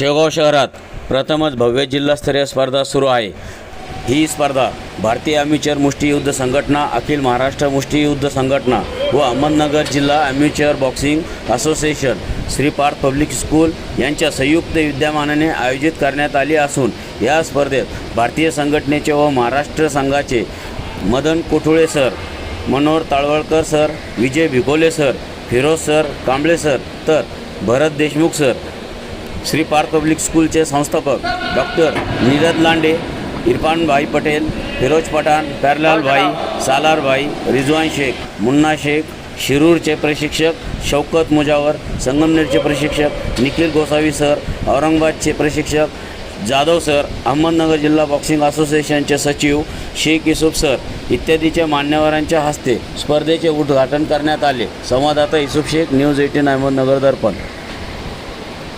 शेगाव शहरात प्रथमच भव्य जिल्हास्तरीय स्पर्धा सुरू आहे. ही स्पर्धा भारतीय अम्युचर मुष्टियुद्ध संघटना अखिल महाराष्ट्र मुष्टियुद्ध संघटना व अहमदनगर जिल्हा amateur boxing association Shriparth public school यांच्या संयुक्त विद्यमानाने आयोजित करण्यात आली असून या स्पर्धेत भारतीय संघटनेचे व महाराष्ट्र संघाचे Madan Kothule sir Manohar Talwalkar sir Vijay Bhigole sir Firoz sir Kamble sir तर भरत देशमुख सर श्री पार्थ पब्लिक स्कूलचे संस्थापक डॉक्टर नीरज लांडे इरफानभाई पटेल फिरोज पठाण प्यारलालभाई सालारभाई रिजवान शेख मुन्ना शेख शिरूरचे प्रशिक्षक शौकत मुजावर संगमनेरचे प्रशिक्षक निखिल गोसावी सर औरंगाबादचे प्रशिक्षक जाधव सर अहमदनगर जिल्हा बॉक्सिंग असोसिएशनचे सचिव शेख युसुफ सर इत्यादीच्या मान्यवरांच्या हस्ते स्पर्धेचे उद्घाटन करण्यात आले. संवाददाता युसुफ शेख न्यूज एटीन अहमदनगर दर्पण.